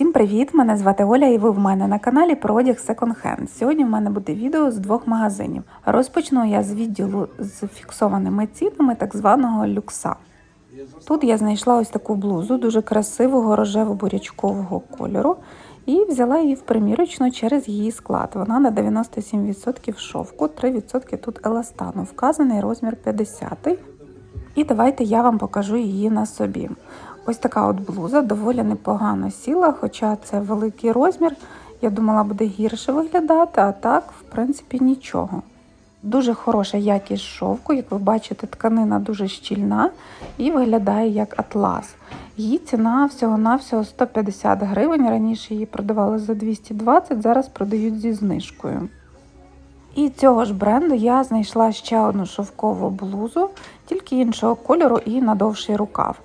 Усім привіт! Мене звати Оля, і ви в мене на каналі про одяг Second Hand. Сьогодні в мене буде відео з двох магазинів. Розпочну я з відділу з фіксованими цінами так званого люкса. Тут я знайшла ось таку блузу дуже красивого рожево-бурячкового кольору і взяла її в примірочну через її склад. Вона на 97% шовку, 3% тут еластану. Вказаний розмір 50. І давайте я вам покажу її на собі. Ось така от блуза доволі непогано сіла, хоча це великий розмір. Я думала, буде гірше виглядати, а так, в принципі, нічого. Дуже хороша якість шовку, як ви бачите, тканина дуже щільна і виглядає як атлас. Її ціна всього-навсього 150 гривень. Раніше її продавали за 220, зараз продають зі знижкою. І цього ж бренду я знайшла ще одну шовкову блузу, тільки іншого кольору і на довший рукав.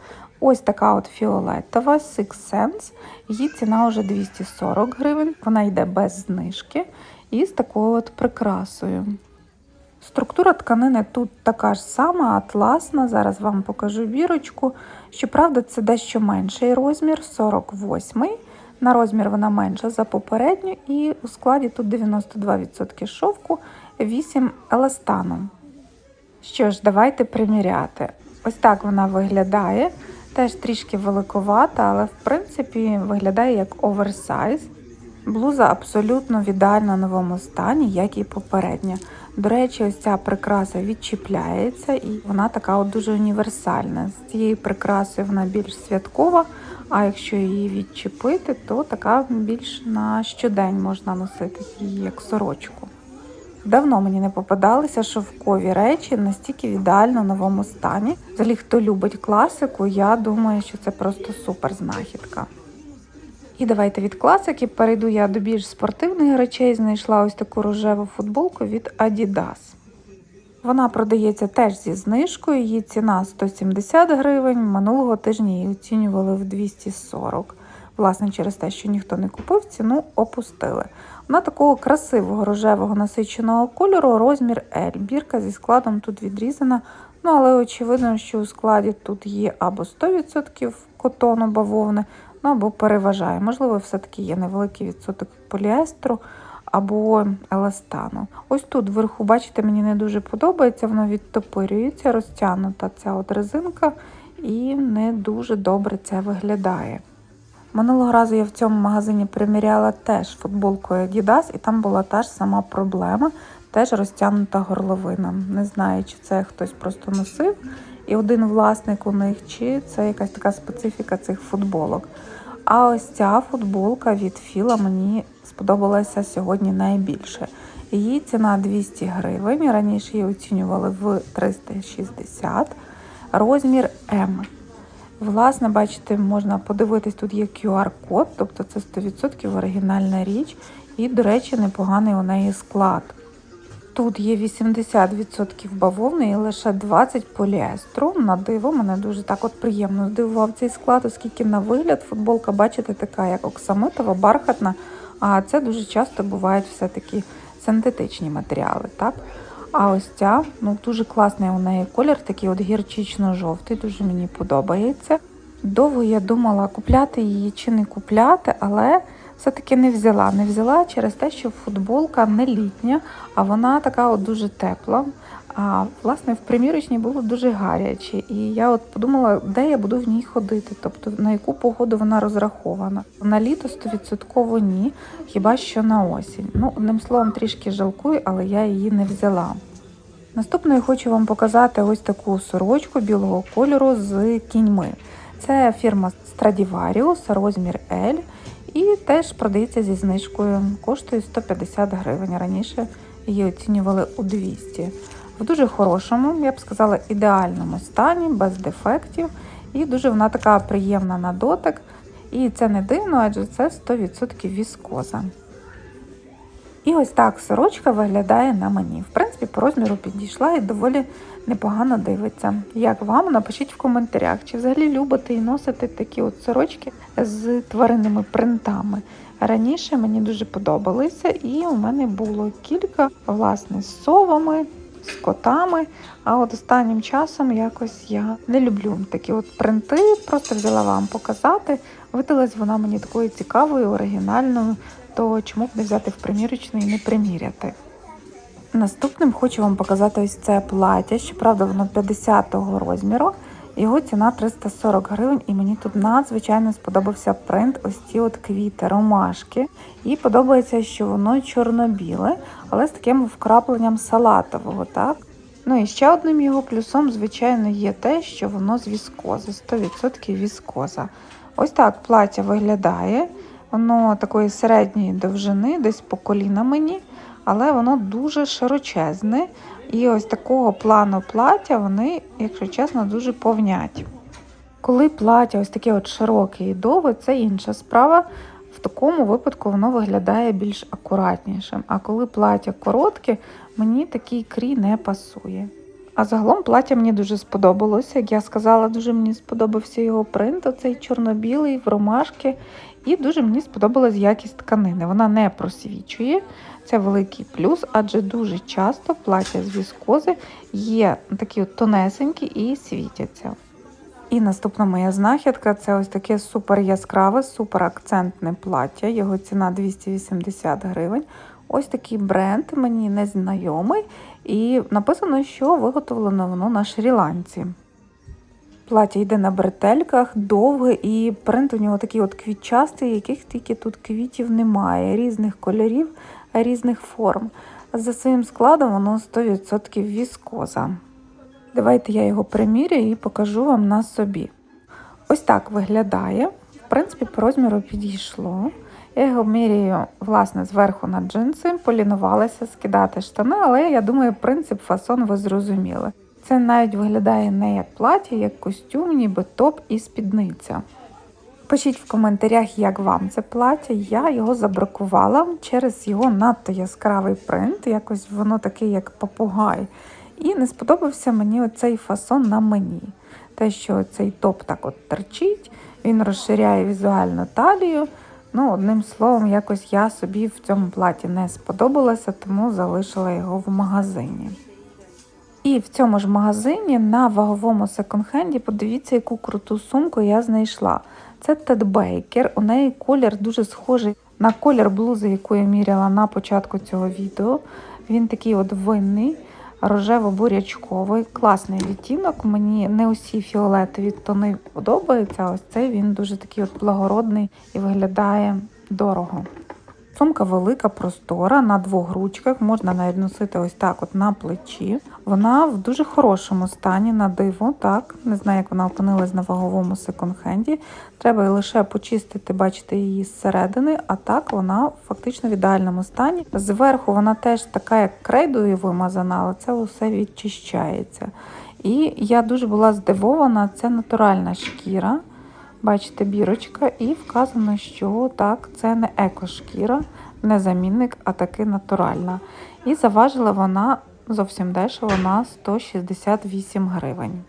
Ось така от фіолетова Six Sense. Її ціна вже 240 гривень. Вона йде без знижки і з такою от прикрасою. Структура тканини тут така ж сама, атласна. Зараз вам покажу бірочку. Щоправда, це дещо менший розмір 48 На розмір вона менша за попередню, і у складі тут 92% шовку, 8 еластану. Що ж, давайте приміряти. Ось так вона виглядає. Теж трішки великовата, але в принципі виглядає як оверсайз. Блуза абсолютно в ідеально новому стані, як і попередня. До речі, ось ця прикраса відчіпляється і вона така от дуже універсальна. З цією прикрасою вона більш святкова, а якщо її відчепити, то така більш на щодень можна носити її як сорочку. Давно мені не попадалися шовкові речі настільки в ідеально новому стані. Взагалі, хто любить класику, я думаю, що це просто супер знахідка. І давайте від класики перейду я до більш спортивних речей. Знайшла ось таку рожеву футболку від Adidas. Вона продається теж зі знижкою, її ціна 170 гривень. Минулого тижня її оцінювали в 240 Власне, через те, що ніхто не купив, ціну опустили. Вона такого красивого рожевого насиченого кольору, розмір L. Бірка зі складом тут відрізана. Ну, але очевидно, що у складі тут є або 100% котону бавовни, ну або переважає. Можливо, все-таки є невеликий відсоток поліестру або еластану. Ось тут вверху, бачите, мені не дуже подобається, воно відтопирюється, розтягнута ця от резинка, і не дуже добре це виглядає. Минулого разу я в цьому магазині приміряла теж футболкою Adidas, і там була та ж сама проблема, теж розтягнута горловина. Не знаю, чи це хтось просто носив, і один власник у них, чи це якась така специфіка цих футболок. А ось ця футболка від Філа мені сподобалася сьогодні найбільше. Її ціна 200 гривень. Раніше її оцінювали в 360 розмір М. Власне, бачите, можна подивитись, тут є QR-код, тобто це 100% оригінальна річ, і, до речі, непоганий у неї склад. Тут є 80% бавовни і лише 20 поліестру. На диво мене дуже так от приємно здивував цей склад, оскільки на вигляд футболка, бачите, така як оксамитова, бархатна. А це дуже часто бувають все-таки синтетичні матеріали. так? А ось ця ну дуже класний у неї колір, такий от гірчично-жовтий, дуже мені подобається. Довго я думала, купляти її чи не купляти, але все-таки не взяла. Не взяла через те, що футболка не літня, а вона така от дуже тепла. А власне в примірочній було дуже гаряче. І я от подумала, де я буду в ній ходити, тобто на яку погоду вона розрахована. На літо 100% ні, хіба що на осінь. Ну, одним словом, трішки жалкую, але я її не взяла. Наступною хочу вам показати ось таку сорочку білого кольору з кіньми. Це фірма Stradivarius, розмір L. І теж продається зі знижкою. Коштує 150 гривень. Раніше її оцінювали у 200 в дуже хорошому, я б сказала, ідеальному стані, без дефектів. І дуже вона така приємна на дотик. І це не дивно, адже це 100% віскоза. І ось так сорочка виглядає на мені. В принципі, по розміру підійшла і доволі непогано дивиться. Як вам? Напишіть в коментарях, чи взагалі любите і носите такі от сорочки з тваринними принтами. Раніше мені дуже подобалися, і у мене було кілька власне з совами, з котами. А от останнім часом якось я не люблю такі от принти. Просто взяла вам показати. Видалась вона мені такою цікавою, оригінальною, то чому б не взяти в примірочну і не приміряти. Наступним хочу вам показати ось це плаття. Щоправда, воно 50-го розміру. Його ціна 340 гривень, і мені тут надзвичайно сподобався принт ось ці от квіти, ромашки. І подобається, що воно чорно-біле, але з таким вкрапленням салатового. так? Ну і ще одним його плюсом, звичайно, є те, що воно з віскози, 100% віскоза. Ось так плаття виглядає. Воно такої середньої довжини, десь по коліна мені, але воно дуже широчезне. І ось такого плану плаття вони, якщо чесно, дуже повнять. Коли плаття ось таке от широке і довге, це інша справа. В такому випадку воно виглядає більш акуратнішим. А коли плаття коротке, мені такий крій не пасує. А загалом плаття мені дуже сподобалося. Як я сказала, дуже мені сподобався його принт, оцей чорно-білий в ромашки. І дуже мені сподобалась якість тканини. Вона не просвічує. Це великий плюс, адже дуже часто плаття з віскози є такі от тонесенькі і світяться. І наступна моя знахідка це ось таке супер яскраве, супер акцентне плаття. Його ціна 280 гривень. Ось такий бренд мені незнайомий, і написано, що виготовлено воно на Шрі-Ланці. Плаття йде на бретельках, довге, і принт у нього такий от квітчастий, яких тільки тут квітів немає, різних кольорів, різних форм. За своїм складом воно 100% віскоза. Давайте я його примірюю і покажу вам на собі. Ось так виглядає. В принципі, по розміру підійшло. Я його міряю, власне, зверху на джинси, полінувалася скидати штани, але я думаю, принцип фасон ви зрозуміли. Це навіть виглядає не як плаття, як костюм, ніби топ і спідниця. Пишіть в коментарях, як вам це плаття. Я його забракувала через його надто яскравий принт, якось воно таке, як попугай. І не сподобався мені оцей фасон на мені. Те, що цей топ так от торчить, він розширяє візуально талію. Ну, одним словом, якось я собі в цьому платі не сподобалася, тому залишила його в магазині. І в цьому ж магазині на ваговому секонд-хенді подивіться, яку круту сумку я знайшла. Це Тед Бейкер. У неї колір дуже схожий на колір блузи, яку я міряла на початку цього відео. Він такий от винний, рожево-бурячковий, класний відтінок. Мені не усі фіолетові тони подобаються. Ось цей він дуже такий от благородний і виглядає дорого. Сумка велика, простора, на двох ручках, можна навіть носити ось так от на плечі. Вона в дуже хорошому стані на диво, так, не знаю, як вона опинилась на ваговому секонд-хенді. Треба лише почистити, бачите, її зсередини, а так вона фактично в ідеальному стані. Зверху вона теж така, як крейдою вимазана, але це усе відчищається. І я дуже була здивована, це натуральна шкіра. Бачите, бірочка, і вказано, що так, це не екошкіра, не замінник, а таки натуральна. І заважила вона зовсім дешево на 168 гривень.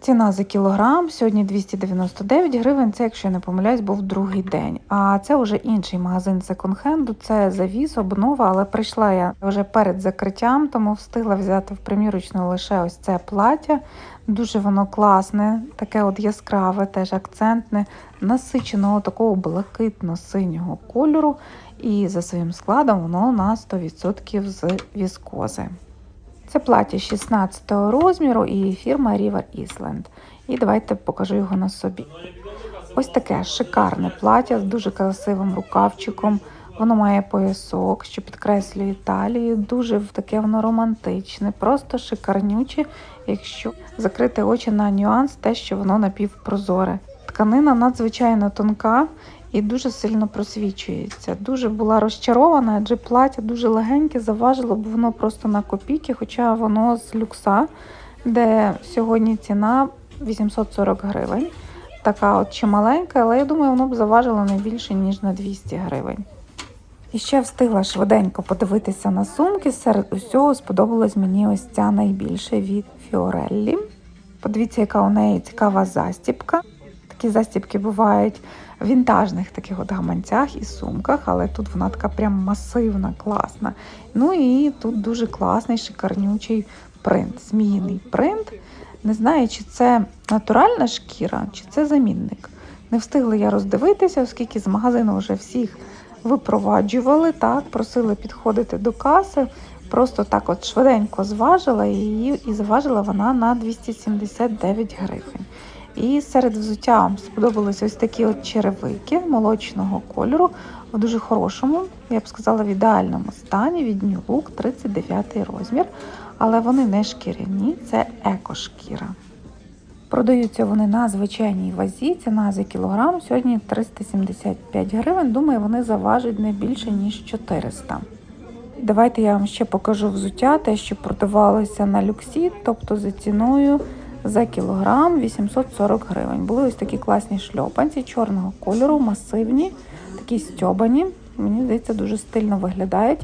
Ціна за кілограм сьогодні 299 гривень. Це, якщо я не помиляюсь, був другий день. А це вже інший магазин секонд-хенду, Це завіз, обнова, але прийшла я вже перед закриттям, тому встигла взяти в примірочну лише ось це плаття. Дуже воно класне, таке от яскраве, теж акцентне, насиченого такого блакитно-синього кольору. І за своїм складом воно на 100% з віскози. Це плаття 16 розміру і фірма River Island. І давайте покажу його на собі. Ось таке шикарне плаття з дуже красивим рукавчиком. Воно має поясок, що підкреслює талію. Дуже таке воно романтичне, просто шикарнюче, якщо закрити очі на нюанс, те, що воно напівпрозоре. Тканина надзвичайно тонка і дуже сильно просвічується. Дуже була розчарована, адже плаття дуже легеньке, заважило б воно просто на копійки, хоча воно з люкса, де сьогодні ціна 840 гривень. Така от чималенька, але я думаю, воно б заважило не більше, ніж на 200 гривень. І ще встигла швиденько подивитися на сумки. Серед усього сподобалась мені ось ця найбільша від Фіореллі. Подивіться, яка у неї цікава застіпка. Такі застіпки бувають вінтажних таких от гаманцях і сумках, але тут вона така прям масивна, класна. Ну і тут дуже класний, шикарнючий принт, зміїний принт. Не знаю, чи це натуральна шкіра, чи це замінник. Не встигла я роздивитися, оскільки з магазину вже всіх випроваджували, так, просили підходити до каси. Просто так от швиденько зважила її, і зважила вона на 279 гривень. І серед взуття вам сподобалися ось такі от черевики молочного кольору в дуже хорошому, я б сказала, в ідеальному стані від New Look 39 розмір. Але вони не шкіряні, це екошкіра. Продаються вони на звичайній вазі, ціна за кілограм сьогодні 375 гривень. Думаю, вони заважать не більше, ніж 400. Давайте я вам ще покажу взуття, те, що продавалося на люксі, тобто за ціною за кілограм 840 гривень. Були ось такі класні шльопанці чорного кольору, масивні, такі стьобані. Мені здається, дуже стильно виглядають.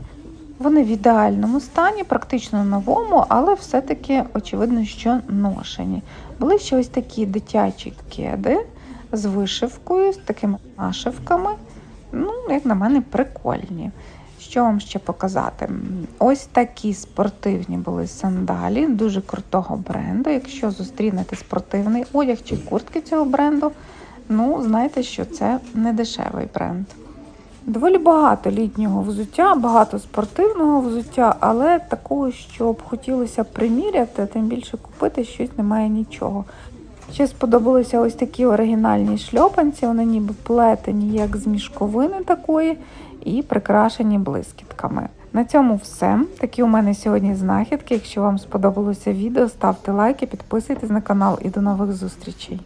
Вони в ідеальному стані, практично новому, але все-таки очевидно, що ношені. Були ще ось такі дитячі кеди з вишивкою, з такими нашивками. Ну, як на мене, прикольні. Що вам ще показати? Ось такі спортивні були сандалі, дуже крутого бренду. Якщо зустрінете спортивний одяг чи куртки цього бренду, ну, знайте, що це не дешевий бренд. Доволі багато літнього взуття, багато спортивного взуття, але такого, щоб хотілося приміряти, тим більше купити щось немає нічого. Ще сподобалися ось такі оригінальні шльопанці, вони ніби плетені, як з мішковини такої, і прикрашені блискітками. На цьому все. Такі у мене сьогодні знахідки. Якщо вам сподобалося відео, ставте лайки, підписуйтесь на канал і до нових зустрічей.